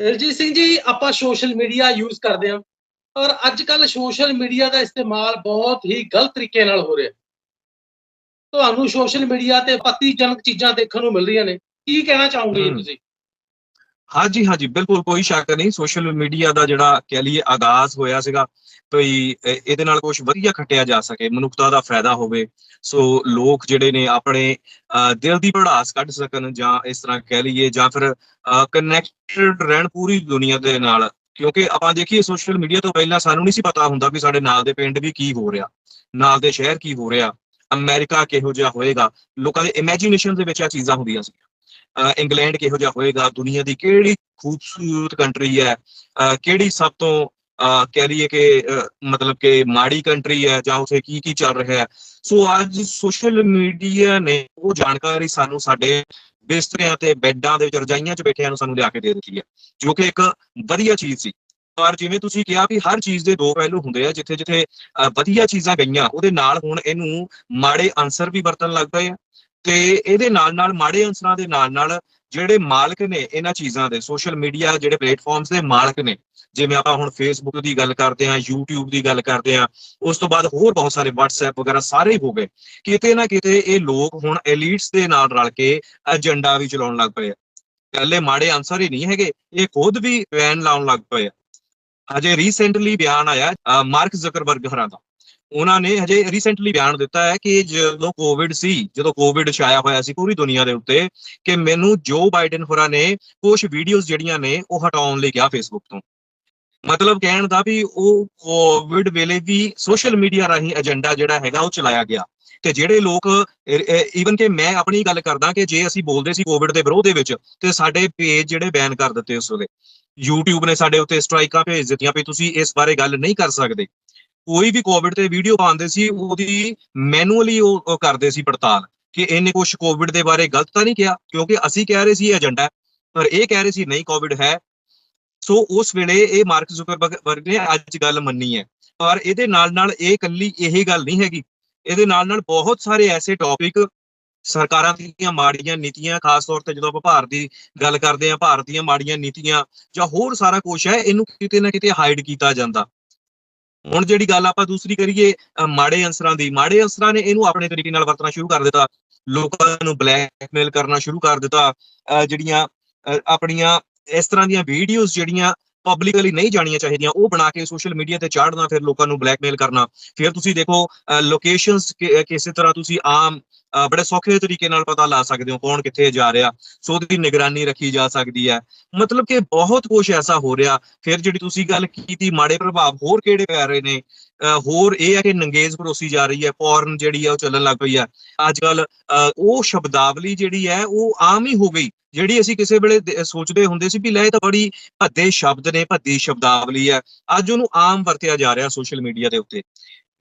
ਰਜੀਤ ਸਿੰਘ ਜੀ ਆਪਾਂ social media use ਕਰਦੇ ਹਾਂ ਔਰ ਅੱਜ ਕੱਲ ਸੋਸ਼ਲ ਮੀਡੀਆ ਦਾ ਇਸਤੇਮਾਲ ਬਹੁਤ ਹੀ ਗਲਤ ਤਰੀਕੇ ਨਾਲ ਹੋ ਰਿਹਾ। ਤੁਹਾਨੂੰ ਸੋਸ਼ਲ ਮੀਡੀਆ ਤੇ ਪਤੀਜਨਕ ਚੀਜ਼ਾਂ ਦੇਖਣ ਨੂੰ ਮਿਲ ਰਹੀਆਂ ਨੇ। ਕੀ ਕਹਿਣਾ ਚਾਹੋਗੇ ਜੀ। ਤੁਸੀਂ? ਹਾਂਜੀ ਹਾਂਜੀ ਬਿਲਕੁਲ ਕੋਈ ਸ਼ੱਕ ਨਹੀਂ। ਸੋਸ਼ਲ ਮੀਡੀਆ ਦਾ ਜਿਹੜਾ ਕਹਿ ਲਈਏ ਆਗਾਜ਼ ਹੋਇਆ ਸੀਗਾ ਕੋਈ ਇਹਦੇ ਨਾਲ ਕੁਝ ਵਧੀਆ ਖੱਟਿਆ ਜਾ ਸਕੇ ਮਨੁੱਖਤਾ ਦਾ ਫਾਇਦਾ ਹੋਵੇ। ਸੋ ਲੋਕ ਜਿਹੜੇ ਨੇ ਆਪਣੇ ਅਹ, ਦਿਲ ਦੀ ਭੜਾਸ ਕੱਢ ਸਕਣ ਜਾਂ ਇਸ ਤਰ੍ਹਾਂ ਕਹਿ ਲਈਏ ਜਾਂ ਫਿਰ ਕਨੈਕਟਡ ਰਹਿਣ ਪੂਰੀ ਦੁਨੀਆ ਦੇ ਨਾਲ। ਕਿਉਂਕਿ ਆਪਾਂ ਦੇਖੀਏ ਸੋਸ਼ਲ ਮੀਡੀਆ ਤੋਂ ਪਹਿਲਾਂ ਸਾਨੂੰ ਨਹੀਂ ਸੀ ਪਤਾ ਹੁੰਦਾ ਵੀ ਸਾਡੇ ਨਾਲ ਦੇ ਪਿੰਡ ਵੀ ਕੀ ਹੋ ਰਿਹਾ ਨਾਲ ਦੇ ਸ਼ਹਿਰ ਕੀ ਹੋ ਰਿਹਾ ਅਮਰੀਕਾ ਕਿਹੋ ਜਿਹਾ ਹੋਏਗਾ। ਲੋਕਾਂ ਦੇ ਇਮੇਜਿਨੇਸ਼ਨ ਦੇ ਵਿੱਚ ਆ ਚੀਜ਼ਾਂ ਹੁੰਦੀਆਂ ਸੀ। ਇੰਗਲੈਂਡ ਕਿਹੋ ਜਿਹਾ ਹੋਏਗਾ? ਦੁਨੀਆ ਦੀ ਕਿਹੜੀ ਖੂਬਸੂਰਤ ਕੰਟਰੀ ਹੈ? ਅਹ ਕਿਹੜੀ ਸਭ ਤੋਂ, ਅਹ ਕਹਿ ਲਈਏ ਕਿ ਮਤਲਬ ਕਿ ਮਾੜੀ ਕੰਟਰੀ ਹੈ ਜਾਂ ਉਥੇ ਕੀ ਕੀ ਚੱਲ ਰਿਹਾ ਹੈ? ਸੋ ਅੱਜ ਸੋਸ਼ਲ ਮੀਡੀਆ ਨੇ ਉਹ ਜਾਣਕਾਰੀ ਸਾਨੂੰ ਸਾਡੇ ਬਿਸਤਰਿਆਂ ਤੇ ਬੈੱਡਾਂ ਦੇ ਵਿੱਚ, ਰਜਾਈਆਂ 'ਚ ਬੈਠਿਆਂ ਨੂੰ ਸਾਨੂੰ ਲਿਆ ਕੇ ਦੇ ਦਿੱਤੀ ਹੈ, ਜੋ ਕਿ ਇੱਕ ਵਧੀਆ ਚੀਜ਼ ਸੀ। ਪਰ ਜਿਵੇਂ ਤੁਸੀਂ ਕਿਹਾ ਵੀ ਹਰ ਚੀਜ਼ ਦੇ ਦੋ ਪਹਿਲੂ ਹੁੰਦੇ ਆ ਜਿੱਥੇ ਜਿੱਥੇ ਅਹ ਵਧੀਆ ਚੀਜ਼ਾਂ ਗਈਆਂ, ਉਹਦੇ ਨਾਲ ਹੁਣ ਇਹਨੂੰ ਮਾੜੇ ਆਨਸਰ ਵੀ ਵਰਤਣ ਲੱਗ ਪਏ ਆ। ਤੇ ਇਹਦੇ ਨਾਲ ਨਾਲ ਮਾੜੇ ਅੰਸਰਾਂ ਦੇ ਨਾਲ ਨਾਲ ਜਿਹੜੇ ਮਾਲਕ ਨੇ ਇਹਨਾਂ ਚੀਜ਼ਾਂ ਦੇ ਸੋਸ਼ਲ ਮੀਡੀਆ ਜਿਹੜੇ ਪਲੇਟਫਾਰਮਸ ਦੇ ਮਾਲਕ ਨੇ, ਜਿਵੇਂ ਆਪਾਂ ਹੁਣ ਫੇਸਬੁੱਕ ਦੀ ਗੱਲ ਕਰਦੇ ਹਾਂ, YouTube ਦੀ ਗੱਲ ਕਰਦੇ ਹਾਂ, ਉਸ ਤੋਂ ਬਾਅਦ ਹੋਰ ਬਹੁਤ ਸਾਰੇ WhatsApp ਵਗੈਰਾ ਸਾਰੇ ਹੋ ਗਏ ਕਿਤੇ ਨਾ ਕਿਤੇ ਇਹ ਲੋਕ ਹੁਣ ਐਲੀਟਸ ਦੇ ਨਾਲ ਰਲ ਕੇ ਏਜੰਡਾ ਵੀ ਚਲਾਉਣ ਲੱਗ ਪਏ ਆ। ਪਹਿਲੇ ਮਾੜੇ ਆਨਸਰ ਹੀ ਨਹੀਂ ਹੈਗੇ, ਇਹ ਖੁਦ ਵੀ ਬੈਨ ਲਾਉਣ ਲੱਗ ਪਏ ਆ। ਹਜੇ ਰੀਸੈਂਟਲੀ ਬਿਆਨ ਆਇਆ ਮਾਰਕ ਜ਼ਕਰਬਰਗ ਹਰਾਂ ਦਾ। ਉਹਨਾਂ ਨੇ ਹਜੇ ਰੀਸੈਂਟਲੀ ਬਿਆਨ ਦਿੱਤਾ ਹੈ ਕਿ ਜਦੋਂ ਕੋਵਿਡ ਸੀ, ਜਦੋਂ ਕੋਵਿਡ ਛਾਇਆ ਹੋਇਆ ਸੀ ਪੂਰੀ ਦੁਨੀਆ ਦੇ ਉੱਤੇ, ਕਿ ਮੈਨੂੰ ਜੋ ਬਾਈਡਨ ਹੋਰਾਂ ਨੇ ਕੁਝ ਵੀਡੀਓਜ਼ ਜਿਹੜੀਆਂ ਨੇ ਉਹ ਹਟਾਉਣ ਲਈ ਕਿਹਾ ਫੇਸਬੁੱਕ ਤੋਂ। ਮਤਲਬ ਕਹਿਣ ਦਾ ਵੀ ਉਹ ਕੋਵਿਡ ਵੇਲੇ ਵੀ ਸੋਸ਼ਲ ਮੀਡੀਆ ਰਾਹੀਂ ਏਜੰਡਾ ਜਿਹੜਾ ਹੈਗਾ ਉਹ ਚਲਾਇਆ ਗਿਆ। ਤੇ ਜਿਹੜੇ ਲੋਕ ਈਵਨ ਕਿ ਮੈਂ ਆਪਣੀ ਗੱਲ ਕਰਦਾ ਕਿ ਜੇ ਅਸੀਂ ਬੋਲਦੇ ਸੀ ਕੋਵਿਡ ਦੇ ਵਿਰੋਧ ਦੇ ਵਿੱਚ, ਤੇ ਸਾਡੇ ਪੇਜ ਜਿਹੜੇ ਬੈਨ ਕਰ ਦਿੱਤੇ ਉਸ ਵੇਲੇ। YouTube ਨੇ ਸਾਡੇ ਉੱਤੇ ਸਟ੍ਰਾਈਕਾਂ ਭੇਜ ਦਿੱਤੀਆਂ ਵੀ ਤੁਸੀਂ ਇਸ ਬਾਰੇ ਗੱਲ ਨਹੀਂ ਕਰ ਸਕਦੇ। ਕੋਈ ਵੀ ਕੋਵਿਡ ਤੇ ਵੀਡੀਓ ਪਾਉਂਦੇ ਸੀ, ਉਹਦੀ ਮੈਨੂਅਲੀ ਉਹ ਕਰਦੇ ਸੀ ਪੜਤਾਲ ਕਿ ਇਹਨੇ ਕੁਝ ਕੋਵਿਡ ਦੇ ਬਾਰੇ ਗਲਤ ਤਾਂ ਨਹੀਂ ਕਿਹਾ, ਕਿਉਂਕਿ ਅਸੀਂ ਕਹਿ ਰਹੇ ਸੀ ਏਜੰਡਾ ਪਰ ਇਹ ਕਹਿ ਰਹੇ ਸੀ ਨਹੀਂ ਕੋਵਿਡ ਹੈ। ਸੋ ਉਸ ਵੇਲੇ ਇਹ ਮਾਰਕ ਜ਼ੁਕਰਬਰਗ ਨੇ ਅੱਜ ਗੱਲ ਮੰਨੀ ਹੈ। ਪਰ ਇਹਦੇ ਨਾਲ ਨਾਲ ਇਹ ਇਕੱਲੀ ਇਹ ਗੱਲ ਨਹੀਂ ਹੈਗੀ। ਇਹਦੇ ਨਾਲ ਨਾਲ ਬਹੁਤ ਸਾਰੇ ਐਸੇ ਟੌਪਿਕ ਸਰਕਾਰਾਂ ਦੀਆਂ ਮਾੜੀਆਂ ਨੀਤੀਆਂ, ਖਾਸ ਤੌਰ ਤੇ ਜਦੋਂ ਆਪਾਂ ਭਾਰਤ ਦੀ ਗੱਲ ਕਰਦੇ ਹਾਂ, ਭਾਰਤ ਦੀਆਂ ਮਾੜੀਆਂ ਨੀਤੀਆਂ ਜਾਂ ਹੋਰ ਸਾਰਾ ਕੁਝ ਹੈ, ਇਹਨੂੰ ਕਿਤੇ ਨਾ ਕਿਤੇ ਹਾਈਡ ਕੀਤਾ ਜਾਂਦਾ। ਹੁਣ ਜਿਹੜੀ ਗੱਲ ਆਪਾਂ ਦੂਸਰੀ ਕਰੀਏ ਮਾੜੇ ਅੰਸਰਾਂ ਦੀ, ਮਾੜੇ ਅੰਸਰਾਂ ਨੇ ਇਹਨੂੰ ਆਪਣੇ ਤਰੀਕੇ ਨਾਲ ਵਰਤਣਾ ਸ਼ੁਰੂ ਕਰ ਦਿੱਤਾ, ਲੋਕਾਂ ਨੂੰ ਬਲੈਕਮੇਲ ਕਰਨਾ ਸ਼ੁਰੂ ਕਰ ਦਿੱਤਾ ਅਹ ਜਿਹੜੀਆਂ ਆਪਣੀਆਂ ਇਸ ਤਰ੍ਹਾਂ ਦੀਆਂ ਵੀਡੀਓਜ਼ ਜਿਹੜੀਆਂ ਪਬਲਿਕਲੀ ਨਹੀਂ ਜਾਣੀਆਂ ਚਾਹੀਦੀਆਂ, ਉਹ ਬਣਾ ਕੇ ਸੋਸ਼ਲ ਮੀਡੀਆ ਤੇ ਚਾੜਨਾ ਫਿਰ ਲੋਕਾਂ ਨੂੰ ਬਲੈਕਮੇਲ ਕਰਨਾ। ਫਿਰ ਤੁਸੀਂ ਦੇਖੋ ਲੋਕੇਸ਼ਨਸ ਕਿਸੇ ਤਰ੍ਹਾਂ ਤੁਸੀਂ ਆਮ ਬੜੇ ਸੌਖੇ ਤਰੀਕੇ ਨਾਲ ਪਤਾ ਲਾ ਸਕਦੇ ਹੋ ਕੌਣ ਕਿੱਥੇ ਜਾ ਰਿਹਾ, ਸੋ ਉਹਦੀ ਨਿਗਰਾਨੀ ਰੱਖੀ ਜਾ ਸਕਦੀ ਹੈ। ਮਤਲਬ ਕਿ ਬਹੁਤ ਕੁਝ ਐਸਾ ਹੋ ਰਿਹਾ, ਫਿਰ ਜਿਹੜੀ ਤੁਸੀਂ ਗੱਲ ਕੀਤੀ ਮਾੜੇ ਪ੍ਰਭਾਵ ਹੋਰ ਕਿਹੜੇ ਪੈ ਰਹੇ ਨੇ ਹੋਰ ਇਹ ਹੈ ਕਿ ਨੰਗੇਜ਼ ਪਰੋਸੀ ਜਾ ਰਹੀ ਹੈ ਪੌਰਨ ਜਿਹੜੀ ਹੈ ਉਹ ਚੱਲਣ ਲੱਗ ਪਈ ਹੈ। ਅੱਜ ਕੱਲ ਉਹ ਸ਼ਬਦਾਵਲੀ ਜਿਹੜੀ ਹੈ ਉਹ ਆਮ ਹੀ ਹੋ ਗਈ, ਜਿਹੜੀ ਅਸੀਂ ਕਿਸੇ ਵੇਲੇ ਸੋਚਦੇ ਹੁੰਦੇ ਸੀ ਵੀ ਲੈ ਇਹ ਤਾਂ ਬੜੀ ਭੱਦੇ ਸ਼ਬਦ ਨੇ, ਭੱਦੀ ਸ਼ਬਦਾਵਲੀ ਹੈ, ਅੱਜ ਉਹਨੂੰ ਆਮ ਵਰਤਿਆ ਜਾ ਰਿਹਾ ਸੋਸ਼ਲ ਮੀਡੀਆ ਦੇ ਉੱਤੇ।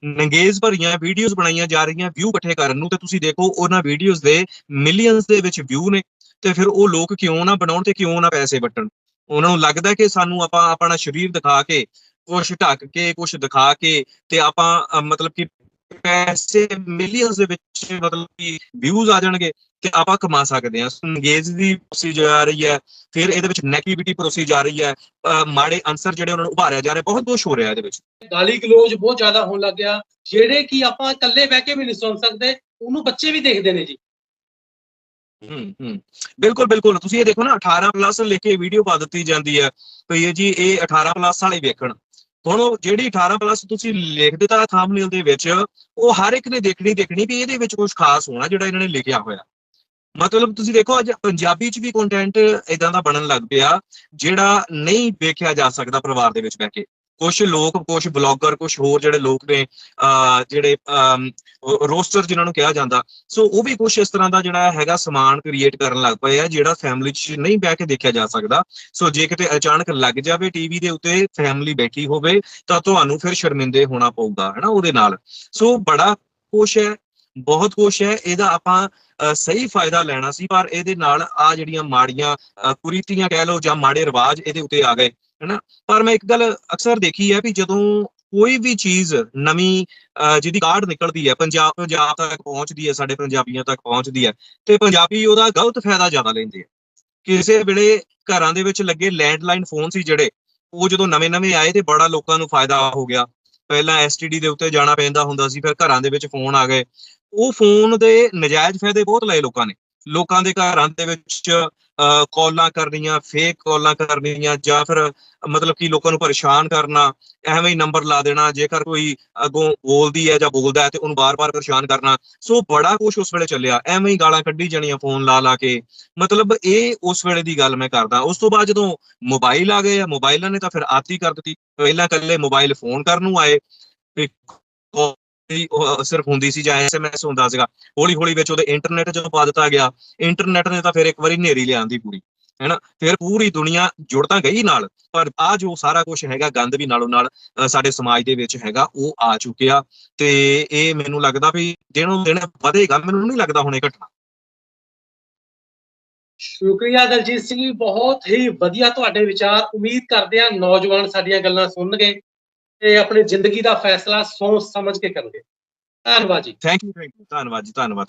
ਨੰਗੇਜ਼ ਭਰੀਆਂ ਵੀਡੀਓਜ਼ ਬਣਾਈਆਂ ਜਾ ਰਹੀਆਂ ਵਿਊ ਇਕੱਠੇ ਕਰਨ ਨੂੰ, ਤੇ ਤੁਸੀਂ ਦੇਖੋ ਉਹਨਾਂ ਵੀਡੀਓਜ਼ ਦੇ ਮਿਲੀਅਨਸ ਦੇ ਵਿੱਚ ਵਿਊ ਨੇ, ਤੇ ਫਿਰ ਉਹ ਲੋਕ ਕਿਉਂ ਨਾ ਬਣਾਉਣ ਤੇ ਕਿਉਂ ਨਾ ਪੈਸੇ ਵਟਣ? ਉਹਨਾਂ ਨੂੰ ਲੱਗਦਾ ਕਿ ਸਾਨੂੰ ਆਪਾਂ ਆਪਣਾ ਸਰੀਰ ਦਿਖਾ ਕੇ, ਕੁਛ ਢੱਕ ਕੇ, ਕੁਛ ਦਿਖਾ ਕੇ, ਤੇ ਆਪਾਂ ਮਤਲਬ ਕਿ ਪੈਸੇ ਮਿਲੀਅਨਸ ਦੇ ਵਿੱਚ ਮਤਲਬ ਕਿ ਵਿਊਜ਼ ਆ ਜਾਣਗੇ ਤੇ ਆਪਾਂ ਕਮਾ ਸਕਦੇ ਹਾਂ। ਅੰਗੇਜ ਦੀ ਪਰੋਸੀ ਜਾ ਰਹੀ ਹੈ ਫਿਰ ਇਹਦੇ ਵਿੱਚ ਨੈਗੇਟਿਵਿਟੀ ਪਰੋਸੀ ਜਾ ਰਹੀ ਹੈ ਮਾੜੇ ਆਨਸਰ ਜਿਹੜੇ ਉਹਨਾਂ ਨੂੰ ਉਭਾਰਿਆ ਜਾ ਰਿਹਾ ਬਹੁਤ ਕੁਝ ਹੋ ਰਿਹਾ ਇਹਦੇ ਵਿੱਚ। ਗਾਲੀ ਗਲੋਚ ਬਹੁਤ ਜ਼ਿਆਦਾ ਹੋਣ ਲੱਗ ਗਿਆ। ਜਿਹੜੇ ਕਿ ਆਪਾਂ ਇਕੱਲੇ ਬਹਿ ਕੇ ਵੀ ਨਹੀਂ ਸੁਣ ਸਕਦੇ ਉਹਨੂੰ ਬੱਚੇ ਵੀ ਦੇਖਦੇ ਨੇ ਜੀ। ਹੂੰ ਹੂੰ। ਬਿਲਕੁਲ ਬਿਲਕੁਲ। ਤੁਸੀਂ ਇਹ ਦੇਖੋ ਨਾ 18 ਪਲੱਸ ਲਿਖ ਕੇ ਵੀਡੀਓ ਪਾ ਦਿੱਤੀ ਜਾਂਦੀ ਹੈ। ਭਈ ਇਹ ਜੀ ਇਹ 18 ਪਲੱਸ ਵਾਲੇ ਵੇਖਣ। ਹੁਣ ਉਹ ਜਿਹੜੀ 18 ਪਲੱਸ ਤੁਸੀਂ ਲਿਖ ਦਿੱਤਾ ਥੰਬਨੇਲ ਦੇ ਵਿੱਚ, ਉਹ ਹਰ ਇੱਕ ਨੇ ਦੇਖਣੀ ਦੇਖਣੀ ਵੀ ਇਹਦੇ ਵਿੱਚ ਕੁਝ ਖਾਸ ਹੋਣਾ ਜਿਹੜਾ ਇਹਨਾਂ ਨੇ ਲਿਖਿਆ ਹੋਇਆ। ਮਤਲਬ ਤੁਸੀਂ ਦੇਖੋ, ਅੱਜ ਪੰਜਾਬੀ ਚ ਵੀ ਕੰਟੈਂਟ ਇਦਾਂ ਦਾ ਬਣਨ ਲੱਗ ਪਿਆ, ਜਿਹੜਾ ਨਹੀਂ ਵੇਖਿਆ ਜਾ ਸਕਦਾ ਪਰਿਵਾਰ ਦੇ ਵਿੱਚ ਬਹਿ ਕੇ। ਕੁਝ ਲੋਕ ਕੁਝ ਬਲੌਗਰ ਕੁਝ ਹੋਰ ਜਿਹੜੇ ਲੋਕ ਨੇ ਜਿਹੜੇ ਰੋਸਟਰ ਜਿਨ੍ਹਾਂ ਨੂੰ ਕਿਹਾ ਜਾਂਦਾ। ਸੋ ਉਹ ਵੀ ਕੁਝ ਇਸ ਤਰ੍ਹਾਂ ਦਾ ਜਿਹੜਾ ਹੈਗਾ ਸਮਾਨ ਕ੍ਰੀਏਟ ਕਰਨ ਲੱਗ ਪਏ ਆ, ਜਿਹੜਾ ਫੈਮਿਲੀ 'ਚ ਨਹੀਂ ਬਹਿ ਕੇ ਦੇਖਿਆ ਜਾ ਸਕਦਾ। ਸੋ ਜੇ ਕਿਤੇ ਅਚਾਨਕ ਲੱਗ ਜਾਵੇ ਟੀਵੀ ਦੇ ਉੱਤੇ ਫੈਮਿਲੀ ਬੈਠੀ ਹੋਵੇ, ਤਾਂ ਤੁਹਾਨੂੰ ਫਿਰ ਸ਼ਰਮਿੰਦੇ ਹੋਣਾ ਪਊਗਾ, ਹੈਨਾ, ਉਹਦੇ ਨਾਲ। ਸੋ ਬੜਾ ਕੁਛ ਹੈ, ਬਹੁਤ ਕੁਛ ਹੈ, ਇਹਦਾ ਆਪਾਂ ਸਹੀ ਫਾਇਦਾ ਲੈਣਾ ਸੀ, ਪਰ ਇਹਦੇ ਨਾਲ ਆ ਜਿਹੜੀਆਂ ਮਾੜੀਆਂ ਕੁਰੀਤੀਆਂ ਕਹਿ ਲਓ ਜਾਂ ਮਾੜੇ ਰਿਵਾਜ ਇਹਦੇ ਉੱਤੇ ਆ ਗਏ। ਹੈਨਾ? ਪਰ ਮੈਂ ਇੱਕ ਗੱਲ ਅਕਸਰ ਦੇਖੀ ਹੈ ਵੀ ਜਦੋਂ ਕੋਈ ਵੀ ਚੀਜ਼ ਨਵੀਂ ਜਿਹਦੀ ਕਾਢ ਨਿਕਲਦੀ ਹੈ, ਪੰਜਾਬ ਪੰਜਾਬ ਤੱਕ ਪਹੁੰਚਦੀ ਹੈ, ਸਾਡੇ ਪੰਜਾਬੀਆਂ ਤੱਕ ਪਹੁੰਚਦੀ ਹੈ, ਤੇ ਪੰਜਾਬੀ ਉਹਦਾ ਗਲਤ ਫਾਇਦਾ ਜ਼ਿਆਦਾ ਲੈਂਦੇ ਆ। ਕਿਸੇ ਵੇਲੇ ਘਰਾਂ ਦੇ ਵਿੱਚ ਲੱਗੇ ਲੈਂਡਲਾਈਨ ਫੋਨ ਸੀ ਜਿਹੜੇ, ਉਹ ਜਦੋਂ ਨਵੇਂ-ਨਵੇਂ ਆਏ ਤੇ ਬੜਾ ਲੋਕਾਂ ਨੂੰ ਫਾਇਦਾ ਹੋ ਗਿਆ। ਪਹਿਲਾਂ ਐਸਟੀਡੀ ਦੇ ਉੱਤੇ ਜਾਣਾ ਪੈਂਦਾ ਹੁੰਦਾ ਸੀ, ਫਿਰ ਘਰਾਂ ਦੇ ਵਿੱਚ ਫੋਨ ਆ ਗਏ। ਉਹ ਫੋਨ ਦੇ ਨਜਾਇਜ਼ ਫਾਇਦੇ ਬਹੁਤ ਲਏ ਲੋਕਾਂ ਨੇ। ਲੋਕਾਂ ਦੇ ਘਰਾਂ ਦੇ ਵਿੱਚ ਅਹ, ਕਾਲਾਂ ਕਰਨੀਆਂ ਫੇਕ ਕਾਲਾਂ ਕਰਨੀਆਂ ਜਾਂ ਫਿਰ ਮਤਲਬ ਕਿ ਲੋਕਾਂ ਨੂੰ ਪਰੇਸ਼ਾਨ ਕਰਨਾ ਐਵੇਂ ਹੀ ਨੰਬਰ ਲਾ ਦੇਣਾ ਜੇਕਰ ਕੋਈ ਅੱਗੋਂ ਬੋਲਦੀ ਹੈ ਜਾਂ ਬੋਲਦਾ ਹੈ ਤੇ ਉਹਨੂੰ ਬਾਰ-ਬਾਰ ਪਰੇਸ਼ਾਨ ਕਰਨਾ। ਸੋ ਬੜਾ ਕੁਝ ਉਸ ਵੇਲੇ ਚੱਲਿਆ। ਐਵੇਂ ਹੀ ਗਾਲਾਂ ਕੱਢੀ ਜਾਣੀਆਂ ਫੋਨ ਲਾ ਲਾ ਕੇ। ਮਤਲਬ ਇਹ ਉਸ ਵੇਲੇ ਦੀ ਗੱਲ ਮੈਂ ਕਰਦਾ। ਉਸ ਤੋਂ ਬਾਅਦ ਜਦੋਂ ਮੋਬਾਈਲ ਆ ਗਏ ਆ ਮੋਬਾਈਲਾਂ ਨੇ ਤਾਂ ਫਿਰ ਆਤੀ ਕਰ ਦਿੱਤੀ। ਪਹਿਲਾਂ ਕੱਲੇ ਮੋਬਾਈਲ ਫੋਨ ਕਰਨ ਨੂੰ ਆਏ। ਵੀ call ਸਿਰਫ ਹੁੰਦੀ ਸੀ ਜਾਂ ਐਸਐਮਐਸ ਹੁੰਦਾ ਸੀਗਾ। ਹੌਲੀ ਹੌਲੀ ਵਿੱਚ ਉਹਦੇ ਇੰਟਰਨੈਟ ਜਦੋਂ ਪਾ ਦਿੱਤਾ ਗਿਆ। ਇੰਟਰਨੈਟ ਨੇ ਤਾਂ ਫਿਰ ਇੱਕ ਵਾਰੀ ਨੇਰੀ ਲਿਆਂਦੀ ਪੂਰੀ, ਹੈਨਾ? ਫਿਰ ਪੂਰੀ ਦੁਨੀਆ ਜੁੜ ਤਾਂ ਗਈ ਨਾਲ, ਪਰ ਆ ਜੋ ਸਾਰਾ ਕੁਝ ਹੈਗਾ, ਗੰਦ ਵੀ ਨਾਲੋਂ ਨਾਲ ਸਾਡੇ ਸਮਾਜ ਦੇ ਵਿੱਚ ਹੈਗਾ, ਉਹ ਆ ਚੁੱਕਿਆ। ਤੇ ਇਹ ਮੈਨੂੰ ਲੱਗਦਾ ਵੀ ਦਿਨੋਂ ਦਿਨ ਵਧੇਗਾ ਮੈਨੂੰ ਨਹੀਂ ਲੱਗਦਾ ਹੁਣ ਇਹ ਘਟਨਾ। ਸ਼ੁਕਰੀਆ ਦਲਜੀਤ ਸਿੰਘ ਜੀ, ਬਹੁਤ ਹੀ ਵਧੀਆ ਤੁਹਾਡੇ ਵਿਚਾਰ। ਉਮੀਦ ਕਰਦੇ ਆ ਨੌਜਵਾਨ ਸਾਡੀਆਂ ਗੱਲਾਂ ਸੁਣਨਗੇ। ਤੇ ਆਪਣੀ ਜ਼ਿੰਦਗੀ ਦਾ ਫੈਸਲਾ ਸੋਚ ਸਮਝ ਕੇ ਕਰਨਗੇ ਧੰਨਵਾਦ ਜੀ। ਥੈਂਕ ਯੂ ਧੰਨਵਾਦ ਜੀ, ਧੰਨਵਾਦ